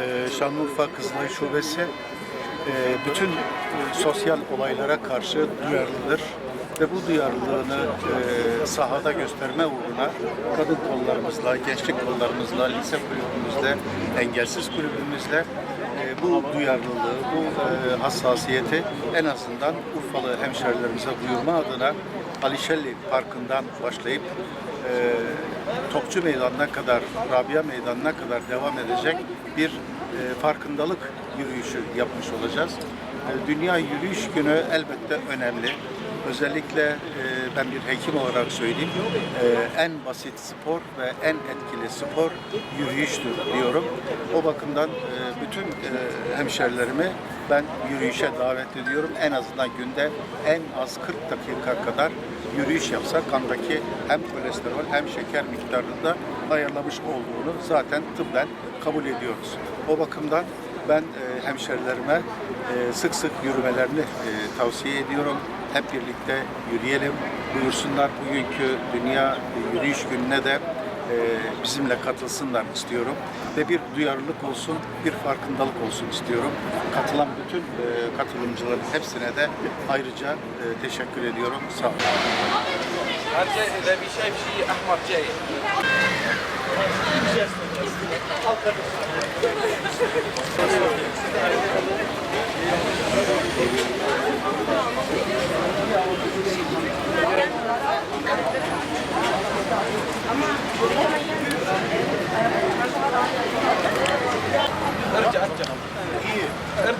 Ee, Şanlıurfa Kızılay Şubesi e, bütün e, sosyal olaylara karşı duyarlıdır ve bu duyarlılığını e, sahada gösterme uğruna kadın kollarımızla, gençlik kollarımızla, lise kulübümüzle, engelsiz kulübümüzle bu duyarlılığı, bu e, hassasiyeti en azından Urfalı hemşerilerimize duyurma adına Ali Şelli Parkı'ndan başlayıp e, Topçu Meydanı'na kadar, Rabia Meydanı'na kadar devam edecek bir e, farkındalık yürüyüşü yapmış olacağız. E, Dünya Yürüyüş Günü elbette önemli. Özellikle e, ben bir hekim olarak söyleyeyim, e, en basit spor ve en etkili spor yürüyüştür diyorum. O bakımdan e, bütün e, hemşerilerimi ben yürüyüşe davet ediyorum. En azından günde en az 40 dakika kadar yürüyüş yapsak kandaki hem kolesterol hem şeker miktarında ayarlamış olduğunu zaten tıbben kabul ediyoruz. O bakımdan ben e, hemşerilerime e, sık sık yürümelerini e, tavsiye ediyorum. Hep birlikte yürüyelim, buyursunlar. Bugünkü Dünya Yürüyüş Günü'ne de bizimle katılsınlar istiyorum. Ve bir duyarlılık olsun, bir farkındalık olsun istiyorum. Katılan bütün e, katılımcıların hepsine de ayrıca e, teşekkür ediyorum. Sağ olun. هرجع اذا في شايف شيء احمر جاي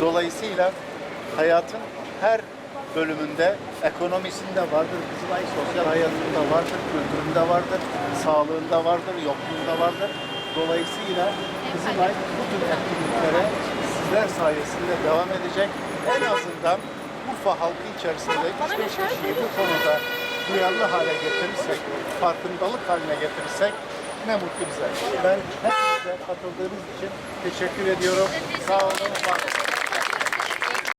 Dolayısıyla hayatın her bölümünde ekonomisinde vardır, Kızılay sosyal hayatında vardır, kültüründe vardır, sağlığında vardır, yokluğunda vardır. Dolayısıyla Kızılay bu tür etkinliklere sizler sayesinde devam edecek. En azından Urfa halkı içerisinde işte kişiyi bu konuda duyarlı hale getirirsek, farkındalık haline getirirsek ne mutlu bize. Ben hepinize katıldığınız için teşekkür ediyorum. Sağ olun.